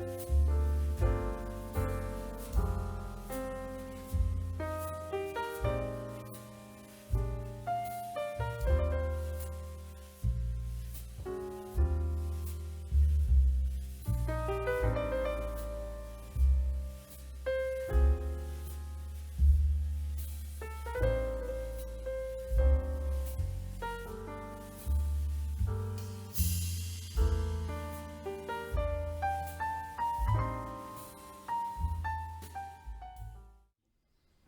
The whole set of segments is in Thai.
you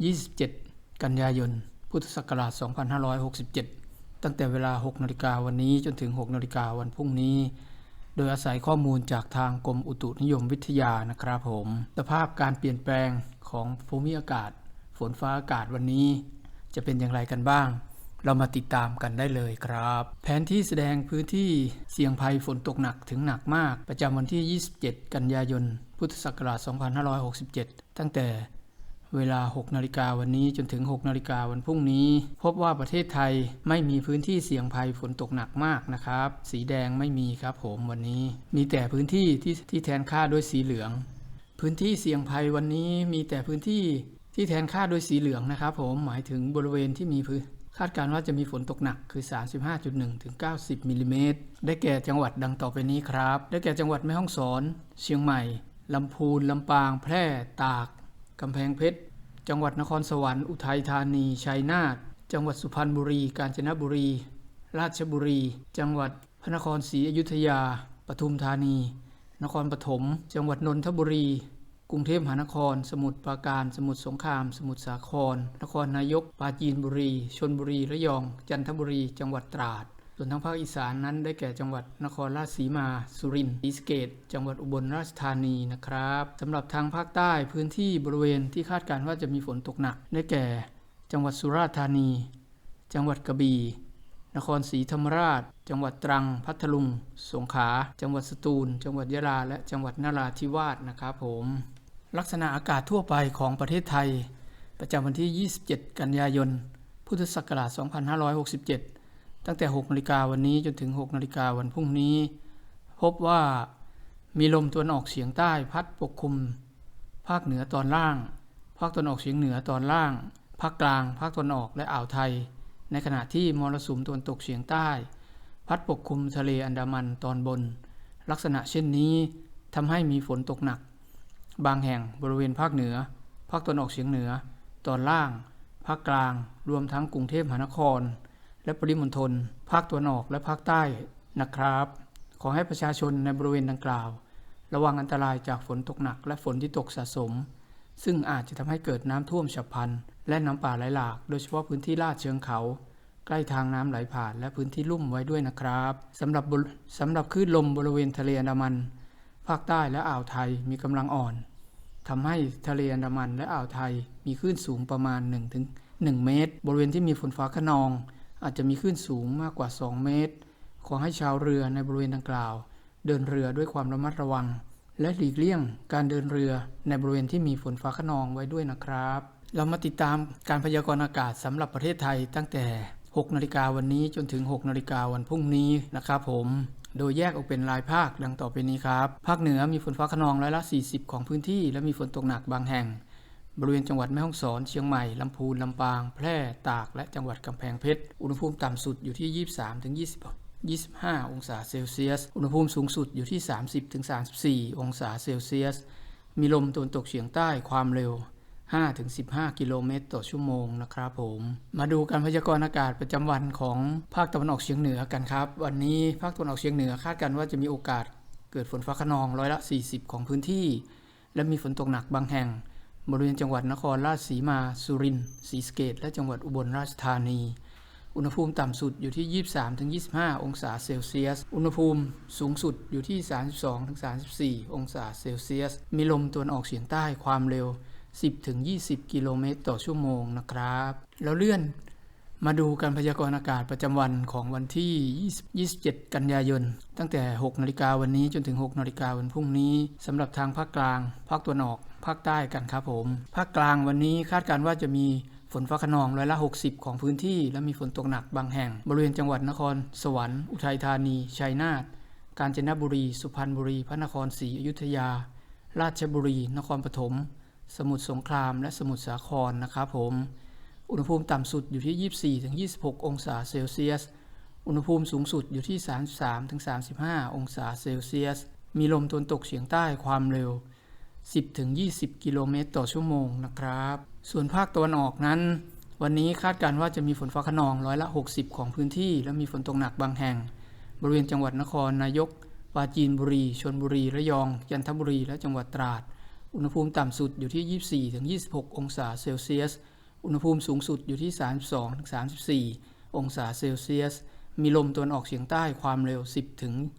27 กันยายน พุทธศักราช 2567 ตั้งแต่เวลา 6นาฬิกาวันนี้จนถึง 6นาฬิกาวันพรุ่งนี้ โดยอาศัยข้อมูลจากทางกรมอุตุนิยมวิทยานะครับผม สภาพการเปลี่ยนแปลงของภูมิอากาศ ฝนฟ้าอากาศวันนี้ จะเป็นอย่างไรกันบ้าง เรามาติดตามกันได้เลยครับ แผนที่แสดงพื้นที่เสี่ยงภัยฝนตกหนักถึงหนักมาก ประจำวันที่ 27 กันยายน พุทธศักราช 2567 ตั้งแต่ เวลา 6 นาฬิกาวันนี้จนถึง 6 นาฬิกาวันพรุ่งนี้ พบว่าประเทศไทยไม่มีพื้นที่เสี่ยงภัยฝนตกหนักมากนะครับ สีแดงไม่มีครับผมวันนี้ มีแต่พื้นที่ที่ที่แทนค่าด้วยสีเหลือง พื้นที่เสี่ยงภัยวันนี้มีแต่พื้นที่ที่แทนค่าโดยสีเหลืองนะครับผมหมายถึงบริเวณที่มีพื้นคาดการณ์ว่าจะมีฝนตกหนักคือ 35.1 ถึง 90 มิลลิเมตร ได้แก่จังหวัดดังต่อไปนี้ครับ ได้แก่จังหวัดแม่ฮ่องสอน เชียงใหม่ ลำพูน ลำปาง แพร่ ตาก กำแพงเพชร จังหวัดนครสวรรค์อุทัยธานีชัยนาทจังหวัดสุพรรณบุรี กาญจนบุรี ราชบุรี จังหวัดพระนครศรีอยุธยา ปทุมธานี นครปฐม จังหวัดนนทบุรี กรุงเทพมหานคร สมุทรปราการ สมุทรสงคราม สมุทรสาคร นครนายก ปราจีนบุรี ชนบุรี ระยอง จันทบุรี จังหวัดตราด ส่วนทางภาคอีสานนั้นได้แก่จังหวัดนครราชสีมา สุรินทร์ศรีสเกษจังหวัดอุบลราชธานีนะครับสำหรับทางภาคใต้พื้นที่บริเวณที่คาดการณ์ว่าจะมีฝนตกหนัก ได้แก่ จังหวัดสุราษฎร์ธานี จังหวัดกระบี่นครศรีธรรมราช จังหวัดตรัง พัทลุง สงขลา จังหวัดสตูล จังหวัดยะลา และจังหวัดนราธิวาสนะครับผม ลักษณะอากาศทั่วไปของประเทศไทย ประจำวันที่ 27 กันยายน พุทธศักราช 2567 ตั้งแต่ 6 นาฬิกาวันนี้จนถึง 6 นาฬิกาวันพรุ่งนี้ พบว่ามีลมตะวันออกเฉียงใต้พัดปกคลุม ภาคเหนือตอนล่าง ภาคตะวันออกเฉียงเหนือตอนล่าง ภาคกลาง ภาคตะวันออกและอ่าวไทย ในขณะที่มรสุมตะวันตกเฉียงใต้ พัดปกคลุมทะเลอันดามันตอนบน ลักษณะเช่นนี้ทำให้มีฝนตกหนัก บางแห่งบริเวณภาคเหนือ ภาคตะวันออกเฉียงเหนือ ตอนล่าง ภาคกลาง รวมทั้งกรุงเทพมหานคร และปริมณฑลภาคตะวันออกและภาคใต้นะครับ ขอให้ประชาชนในบริเวณดังกล่าว ระวังอันตรายจากฝนตกหนักและฝนที่ตกสะสม ซึ่งอาจจะทำให้เกิดน้ำท่วมฉับพลัน และน้ำป่าไหลหลาก โดยเฉพาะพื้นที่ลาดเชิงเขา ใกล้ทางน้ำไหลผ่านและพื้นที่ลุ่มไว้ด้วยนะครับสำหรับบริสำหรับคลื่นลมบริเวณทะเลอันดามัน ภาคใต้และอ่าวไทยมีกำลังอ่อนทำให้ทะเลอันดามันและอ่าวไทยมีคลื่นสูงประมาณ1ถึง1เมตร บริเวณที่มีฝนฟ้าขนอง อาจจะมีคลื่นสูงมากกว่า 2 เมตร ขอให้ชาวเรือในบริเวณดังกล่าว เดินเรือด้วยความระมัดระวัง และหลีกเลี่ยงการเดินเรือในบริเวณที่มีฝนฟ้าขนองไว้ด้วยนะครับ เรามาติดตามการพยากรณ์อากาศสำหรับประเทศไทยตั้งแต่ 6 นาฬิกาวันนี้จนถึง 6 นาฬิกาวันพรุ่งนี้นะครับผมโดยแยกออกเป็นรายภาคดังต่อไปนี้ครับ ภาคเหนือมีฝนฟ้าขนองร้อยละ 40 ของพื้นที่ และมีฝนตกหนักบางแห่ง บริเวณจังหวัดแม่ฮ่องสอน เชียงใหม่ ลำพูน ลำปาง แพร่ ตาก และจังหวัดกำแพงเพชร อุณหภูมิต่ำสุดอยู่ที่ 23ถึง20 25 องศาเซลเซียส อุณหภูมิสูงสุดอยู่ที่ 30ถึง34 องศาเซลเซียส มีลมตะวันตกเฉียงใต้ความเร็ว 5 ถึง 15 กิโลเมตรต่อชั่วโมงนะครับผม มาดูการพยากรณ์อากาศประจำวันของภาคตะวันออกเฉียงเหนือกันครับ วันนี้ภาคตะวันออกเฉียงเหนือคาดกันว่าจะมีโอกาสเกิดฝนฟ้าขนองร้อยละ 40 ของพื้นที่ และมีฝนตกหนักบางแห่ง บริเวณจังหวัดนครราชสีมา สุรินทร์ศรีสเกษและจังหวัดอุบลราชธานี อุณหภูมิต่ำสุดอยู่ที่ 23-25 องศาเซลเซียส อุณหภูมิสูงสุดอยู่ที่ 32-34 องศาเซลเซียส มีลมตะวันออกเฉียงใต้ความเร็ว 10-20 กิโลเมตรต่อชั่วโมงนะครับ แล้วเลื่อนมาดูการพยากรณ์อากาศประจำวันของวันที่ 27 กันยายน ตั้งแต่ 6 นาฬิกาวันนี้จนถึง 6 นาฬิกาวันพรุ่งนี้สำหรับทางภาคกลาง ภาคตะวันออก ภาคใต้กันครับผม ภาคกลางวันนี้คาดการณ์ว่าจะมีฝนฟ้าขนองร้อยละ 60 ของพื้นที่ และมีฝนตกหนักบางแห่ง บริเวณจังหวัดนคร สวรรค์ อุทัยธานี ชัยนาท กาญจนบุรี สุพรรณบุรี พระนครศรีอยุธยา ราชบุรี นครปฐม สมุทรสงคราม และสมุทรสาครนะครับผม อุณหภูมิต่ำสุดอยู่ที่ 24-26 องศาเซลเซียส อุณหภูมิสูงสุดอยู่ที่ 33-35 องศาเซลเซียส มีลมตะวันตกเฉียงใต้ความเร็ว 10-20 กิโลเมตรต่อชั่วโมงนะครับ ส่วนภาคตะวันออกนั้น วันนี้คาดการณ์ว่าจะมีฝนฟ้าขนองร้อยละ 60 ของพื้นที่ และมีฝนตกหนักบางแห่ง บริเวณจังหวัดนครนายกปราจีนบุรีชลบุรีระยอง จันทบุรี และจังหวัดตราด อุณหภูมิต่ำสุดอยู่ที่ 24-26 องศาเซลเซียส อุณหภูมิสูงสุดอยู่ที่ 32-34 องศาเซลเซียส มีลมตะวันออกเฉียงใต้ความเร็ว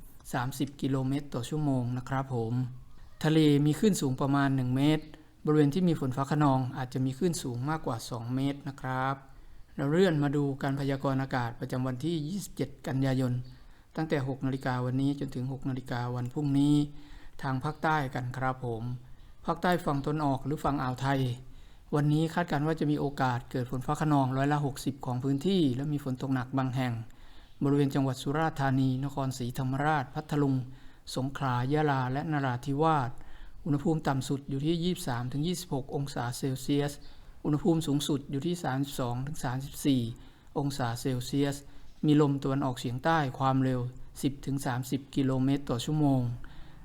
10-30 กิโลเมตรต่อชั่วโมงนะครับผม ทะเลมีคลื่นสูงประมาณ 1 เมตร บริเวณที่มีฝนฟ้าขนองอาจจะมีคลื่นสูงมากกว่า 2 เมตรนะครับ เราเลื่อนมาดูการพยากรณ์อากาศประจำวันที่ 27 กันยายน ตั้งแต่ 6 นาฬิกาวันนี้จนถึง 6 นาฬิกาวันพรุ่งนี้ ทางภาคใต้กันครับผม ภาคใต้ฝั่งตนออกหรือฝั่งอ่าวไทย วันนี้คาดการณ์ว่าจะมีโอกาสเกิดฝนฟ้าขนองร้อยละ 60 ของพื้นที่ และมีฝนตกหนักบางแห่ง บริเวณจังหวัดสุราษฎร์ธานี นครศรีธรรมราช พัทลุง สงขลายะลา และนราธิวาส อุณหภูมิต่ำสุดอยู่ที่ 23-26 องศาเซลเซียส อุณหภูมิสูงสุดอยู่ที่ 32-34 องศาเซลเซียส มีลมตะวันออกเฉียงใต้ความเร็ว 10-30 กิโลเมตรต่อชั่วโมง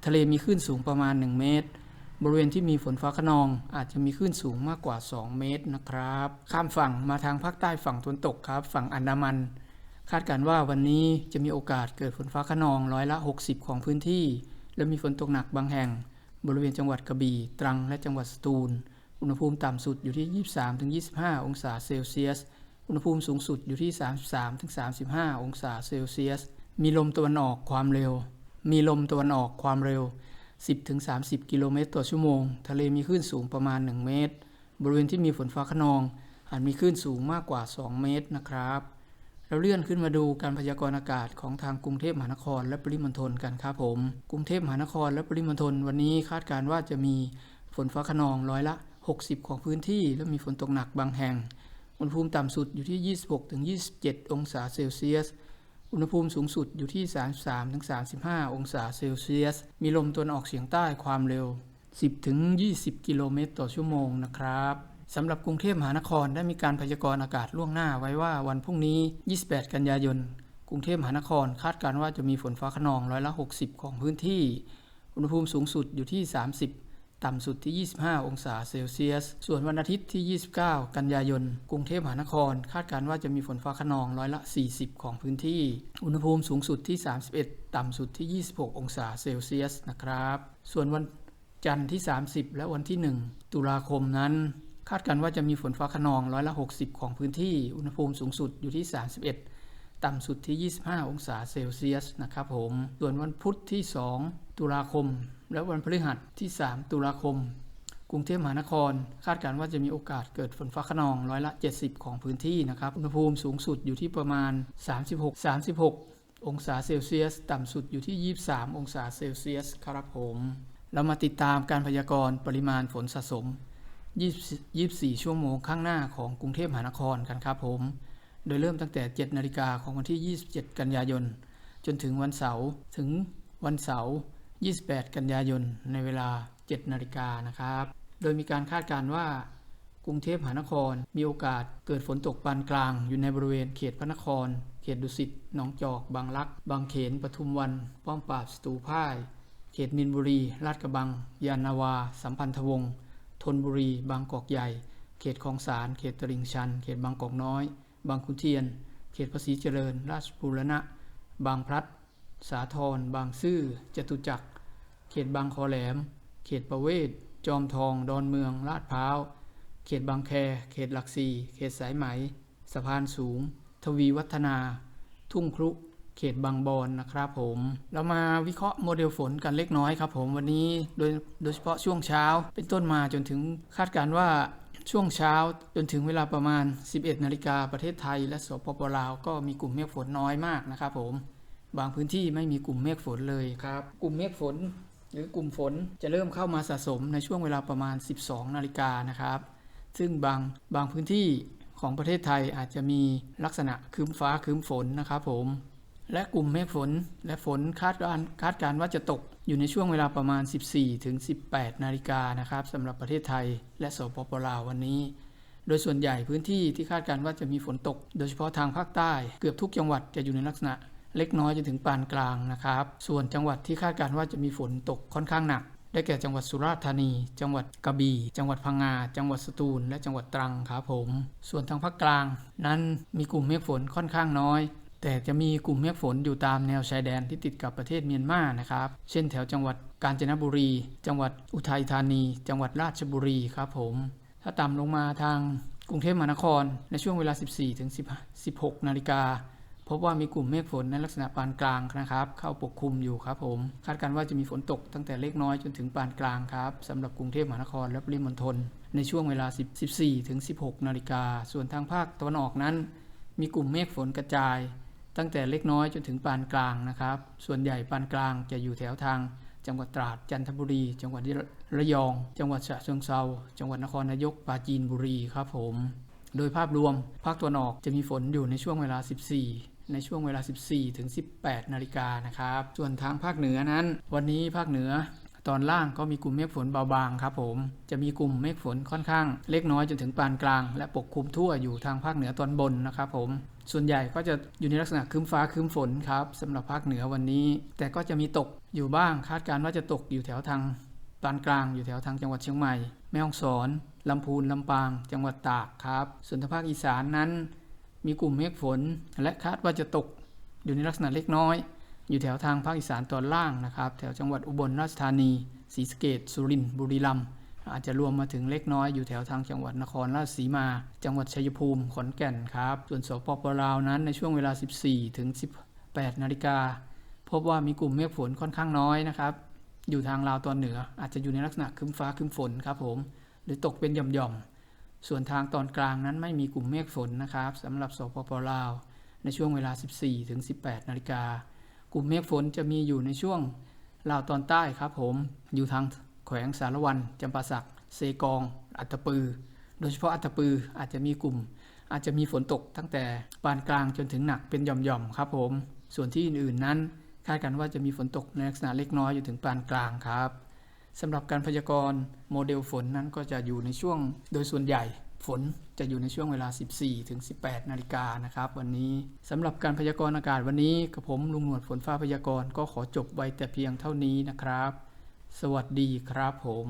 ทะเลมีคลื่นสูงประมาณ 1 เมตร บริเวณที่มีฝนฟ้าขนองอาจจะมีคลื่นสูงมากกว่า 2 เมตรนะครับ ข้ามฝั่งมาทางภาคใต้ฝั่งตะวันตกครับ ฝั่งอันดามัน คาดการณ์ว่าวันนี้จะมีโอกาสเกิดฝนฟ้าขนองร้อยละ 60 ของพื้นที่ และมีฝนตกหนักบางแห่ง บริเวณจังหวัดกระบี่ ตรังและจังหวัดสตูล อุณหภูมิต่ำสุดอยู่ที่ 23-25 องศาเซลเซียส อุณหภูมิสูงสุดอยู่ที่ 33-35 องศาเซลเซียส มีลมตะวันออกความเร็ว มีลมตะวันออกความเร็ว 10-30 กิโลเมตรต่อชั่วโมง ทะเลมีคลื่นสูงประมาณ 1 เมตร บริเวณที่มีฝนฟ้าขนองอาจมีคลื่นสูงมากกว่า 2 เมตรนะครับ เราเลื่อนขึ้นมาดูการพยากรณ์อากาศของทางกรุงเทพมหานครและปริมณฑลกันครับผม กรุงเทพมหานครและปริมณฑลวันนี้คาดการณ์ว่าจะมีฝนฟ้าขนองร้อยละ 60 ของพื้นที่ และมีฝนตกหนักบางแห่ง อุณหภูมิต่ำสุดอยู่ที่ 26-27 องศาเซลเซียส อุณหภูมิสูงสุดอยู่ที่ 33-35 องศาเซลเซียส มีลมตะวันออกเฉียงใต้ความเร็ว 10-20 กิโลเมตรต่อชั่วโมงนะครับ สำหรับกรุงเทพมหานครได้มีการพยากรณ์อากาศล่วงหน้าไว้ว่าวันพรุ่งนี้ 28 กันยายน กรุงเทพมหานครคาดการว่าจะมีฝนฟ้าขนองร้อยละ 60 ของพื้นที่ อุณหภูมิสูงสุดอยู่ที่ 30 ต่ำสุดที่ 25 องศาเซลเซียส ส่วนวันอาทิตย์ที่ 29 กันยายน กรุงเทพมหานคร คาดการว่าจะมีฝนฟ้าขนองร้อยละ 40 ของพื้นที่ อุณหภูมิสูงสุดที่ 31 ต่ำสุดที่ 26 องศาเซลเซียสนะครับ ส่วนวันจันทร์ที่ 30 และวันที่ 1 ตุลาคมนั้น คาดการณ์ว่าจะมีฝนฟ้าขนองร้อยละ 60 ของพื้นที่ อุณหภูมิสูงสุดอยู่ที่ 31 ต่ำสุดที่ 25 องศาเซลเซียสนะครับผม ส่วนวันพุธที่ 2 ตุลาคม และวันพฤหัสที่ 3 ตุลาคม กรุงเทพมหานคร คาดการณ์ว่าจะมีโอกาสเกิดฝนฟ้าขนองร้อยละ 70 ของพื้นที่นะครับ อุณหภูมิสูงสุดอยู่ที่ประมาณ 36 36 องศาเซลเซียส ต่ำสุดอยู่ที่ 23 องศาเซลเซียสครับผม เรามาติดตามการพยากรณ์ปริมาณฝนสะสม 24 ชั่วโมงข้างหน้าของกรุงเทพมหานครกันครับผม โดยเริ่มตั้งแต่ 7 นาฬิกาของวันที่ 27 กันยายน จนถึงวันเสาร์ถึงวันเสาร์ 28 กันยายน ในเวลา 7 นาฬิกานะครับ โดยมีการคาดการณ์ว่ากรุงเทพมหานครมีโอกาสเกิดฝนตกปานกลาง อยู่ในบริเวณเขตพระนคร เขตดุสิต หนองจอก บางรัก บางเขน ปทุมวัน ป้อมปราบสตูพ่าย เขตมินบุรี ลาดกระบัง ยานนาวา สัมพันธวงศ์ ธนบุรี บางกอกใหญ่ เขตคลองสารเขตตลิ่งชัน เขตบางกอกน้อย บางขุนเทียน เขตภาษีเจริญ ราชบูรณะ บางพลัด สาทรบางซื่อจตุจักร เขตบางคอแหลม เขตประเวศ จอมทอง ดอนเมือง ลาดพร้าว เขตบางแค เขตหลักสี่ เขตสายไหม สะพานสูงถวีวัฒนา ทุ่งครุ เขตบางบอนนะครับผม เรามาวิเคราะห์โมเดลฝนกันเล็กน้อยครับผมวันนี้โดยโดยเฉพาะช่วงเช้า เป็นต้นมาจนถึงคาดการณ์ว่าช่วงเช้าจนถึงเวลาประมาณ 11 นาฬิกาประเทศไทย และสปปลาวก็มีกลุ่มเมฆฝนน้อยมากนะครับผม บางพื้นที่ไม่มีกลุ่มเมฆฝนเลยครับ กลุ่มเมฆฝน หรือกลุ่มฝนจะเริ่มเข้ามาสะสมในช่วงเวลาประมาณ 12 นาฬิกานะครับ ซึ่งบางบางพื้นที่ของประเทศไทยอาจจะมีลักษณะครึ้มฟ้าครึ้มฝนนะครับผม และกลุ่มเมฆฝนและฝนคาดการคาดการว่าจะตกอยู่ในช่วงเวลาประมาณ 14ถึง18 นาฬิกานะครับสำหรับประเทศไทย และสปปลาววันนี้ โดยส่วนใหญ่พื้นที่ที่คาดการว่าจะมีฝนตก โดยเฉพาะทางภาคใต้ เกือบทุกจังหวัดจะอยู่ในลักษณะ เล็กน้อยจนถึงปานกลางนะครับ ส่วนจังหวัดที่คาดการว่าจะมีฝนตกค่อนข้างหนัก ได้แก่จังหวัดสุราษฎร์ธานี จังหวัดกระบี่ จังหวัดพังงา จังหวัดสตูล และจังหวัดตรังครับผม ส่วนทางภาคกลาง นั้นมีกลุ่มเมฆฝนค่อนข้างน้อย แต่จะมีกลุ่มเมฆฝนอยู่ตามแนวชายแดนที่ติดกับประเทศเมียนมานะครับ เช่นแถวจังหวัดกาญจนบุรี จังหวัดอุทัยธานี จังหวัดราชบุรีครับผม ถ้าต่ำลงมาทางกรุงเทพมหานครในช่วงเวลา 14ถึง16 นาฬิกาพบว่ามีกลุ่มเมฆฝนในลักษณะปานกลางนะครับ เข้าปกคลุมอยู่ครับผม คาดการณ์ว่าจะมีฝนตกตั้งแต่เล็กน้อยจนถึงปานกลางครับสำหรับกรุงเทพมหานครและปริมณฑลในช่วงเวลา10 14ถึง16 นาฬิกาส่วนทางภาคตะวันออกนั้น มีกลุ่มเมฆฝนกระจาย ตั้งแต่เล็กน้อยจนถึงปานกลางนะครับ ส่วนใหญ่ปานกลางจะอยู่แถวทาง จังหวัดตราดจันทบุรี จังหวัดระยอง จังหวัดฉะเชิงเซาจังหวัดนครนายกปราจีนบุรีครับผม โดยภาพรวมภาคตะวันออกจะมีฝนอยู่ในช่วงเวลา 14ในช่วงเวลา 14 ถึง 18 นาฬิกานะครับ ส่วนทางภาคเหนือนั้น วันนี้ภาคเหนือตอนล่างก็มีกลุ่มเมฆฝนเบาบางครับผม จะมีกลุ่มเมฆฝนค่อนข้าง เล็กน้อยจนถึงปานกลาง และปกคลุมทั่วอยู่ทางภาคเหนือตอนบนนะครับผม ส่วนใหญ่ก็จะอยู่ในลักษณะครึ้มฟ้าครึ้มฝนครับสำหรับภาคเหนือวันนี้ แต่ก็จะมีตกอยู่บ้างคาดการณ์ว่าจะตกอยู่แถวทางปานกลางอยู่แถวทางจังหวัดเชียงใหม่ แม่ฮ่องสอนลำพูนลำปาง จังหวัดตากครับ ส่วนทภาคอีสานนั้น มีกลุ่มเมฆฝน และคาดว่าจะตกอยู่ในลักษณะเล็กน้อย อยู่แถวทางภาคอีสานตอนล่างนะครับ แถวจังหวัดอุบลราชธานีศรีสะเกษสุรินทร์บุรีรัมย์ อาจจะรวมมาถึงเล็กน้อยอยู่แถวทางจังหวัดนครราชสีมา จังหวัดชัยภูมิขอนแก่นครับ ส่วนสปปลาวนั้นในช่วงเวลา 14 ถึง 18 นาฬิกา พบว่ามีกลุ่มเมฆฝนค่อนข้างน้อยนะครับ อยู่ทางลาวตอนเหนือ อาจจะอยู่ในลักษณะคึ้มฟ้าคึ้มฝนครับผม หรือตกเป็นหย่อมๆ ส่วนทางตอนกลางนั้นไม่มีกลุ่มเมฆฝนนะครับสำหรับสปปลาว ในช่วงเวลา 14 ถึง 18 นาฬิกากลุ่มเมฆฝนจะมีอยู่ในช่วงลาวตอนใต้ครับผม อยู่ทาง แขวงสารวันจำปาสักเซกอง อัตปือ โดยเฉพาะอัตตปืออาจจะมีกลุ่ม อาจจะมีฝนตกตั้งแต่ปานกลางจนถึงหนักเป็นหย่อมๆครับผม ส่วนที่อื่นๆนั้นคาดกันว่าจะมีฝนตกในลักษณะเล็กน้อยอยู่ถึงปานกลางครับสำหรับการพยากรณ์โมเดลฝนนั้นก็จะอยู่ในช่วงโดยส่วนใหญ่ฝนจะอยู่ในช่วงเวลา 14 ถึง 18 นาฬิกานะครับวันนี้สำหรับการพยากรณ์อากาศวันนี้กับผมลุงหนวดฝนฟ้าพยากรณ์ก็ขอจบไว้แต่เพียงเท่านี้นะครับ สวัสดีครับผม